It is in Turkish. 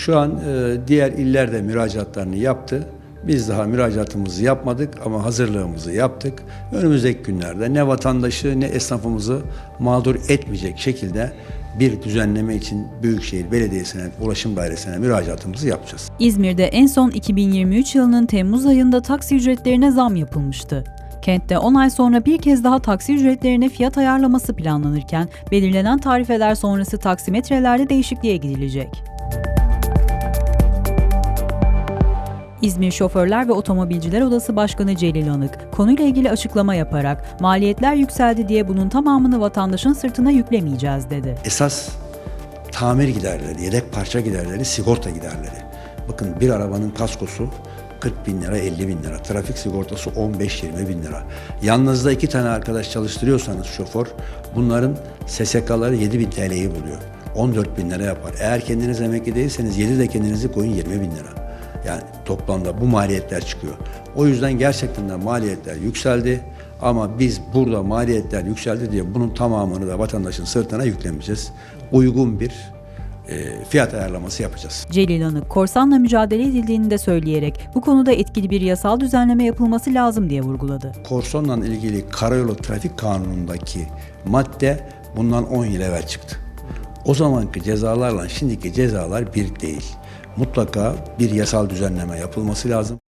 Şu an e, diğer iller de müracaatlarını yaptı. Biz daha müracaatımızı yapmadık ama hazırlığımızı yaptık. Önümüzdeki günlerde ne vatandaşı ne esnafımızı mağdur etmeyecek şekilde bir düzenleme için Büyükşehir Belediyesi'ne, Ulaşım Dairesi'ne müracaatımızı yapacağız. İzmir'de en son 2023 yılının Temmuz ayında taksi ücretlerine zam yapılmıştı. Kentte 10 ay sonra bir kez daha taksi ücretlerine fiyat ayarlaması planlanırken belirlenen tarifeler sonrası taksimetrelerde değişikliğe gidilecek. İzmir Şoförler ve Otomobilciler Odası Başkanı Celil Anık, konuyla ilgili açıklama yaparak maliyetler yükseldi diye bunun tamamını vatandaşın sırtına yüklemeyeceğiz dedi. Esas tamir giderleri, yedek parça giderleri, sigorta giderleri. Bakın bir arabanın kaskosu 40 bin lira, 50 bin lira. Trafik sigortası 15-20 bin lira. Yanınızda iki tane arkadaş çalıştırıyorsanız şoför, bunların SSK'ları 7 bin TL'yi buluyor. 14 bin lira yapar. Eğer kendiniz emekli değilseniz 7 de kendinizi koyun 20 bin lira. Yani toplamda bu maliyetler çıkıyor. O yüzden gerçekten de maliyetler yükseldi. Ama biz burada maliyetler yükseldi diye bunun tamamını da vatandaşın sırtına yüklemeyeceğiz. Uygun bir e, fiyat ayarlaması yapacağız. Celil Anık, korsanla mücadele edildiğini de söyleyerek bu konuda etkili bir yasal düzenleme yapılması lazım diye vurguladı. Korsonla ilgili karayolu trafik kanunundaki madde bundan 10 yıl evvel çıktı. O zamanki cezalarla şimdiki cezalar bir değil. Mutlaka bir yasal düzenleme yapılması lazım.